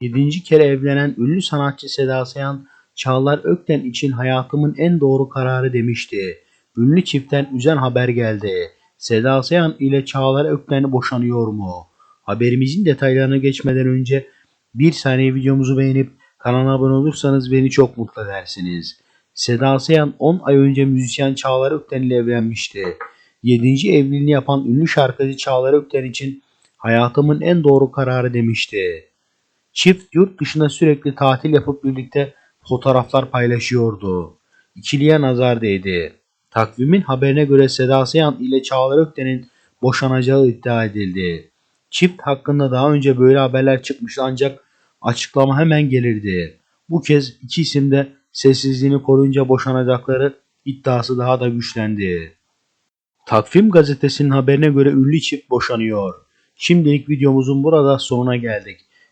Yedinci kere evlenen ünlü sanatçı Seda Sayan, Çağlar Ökten için hayatımın en doğru kararı demişti. Ünlü çiftten üzen haber geldi. Seda Sayan ile Çağlar Ökten boşanıyor mu? Haberimizin detaylarına geçmeden önce bir saniye videomuzu beğenip kanala abone olursanız beni çok mutlu edersiniz. Seda Sayan 10 ay önce müzisyen Çağlar Ökten ile evlenmişti. 7. evliliğini yapan ünlü şarkıcı Çağlar Ökten için hayatımın en doğru kararı demişti. Çift yurt dışında sürekli tatil yapıp birlikte fotoğraflar paylaşıyordu. İkiliye nazar değdi. Takvimin haberine göre Seda Sayan ile Çağlar Ökten'in boşanacağı iddia edildi. Çift hakkında daha önce böyle haberler çıkmıştı ancak açıklama hemen gelirdi. Bu kez iki isim de sessizliğini koruyunca boşanacakları iddiası daha da güçlendi. Takvim gazetesinin haberine göre ünlü çift boşanıyor. Şimdilik videomuzun burada sonuna geldik.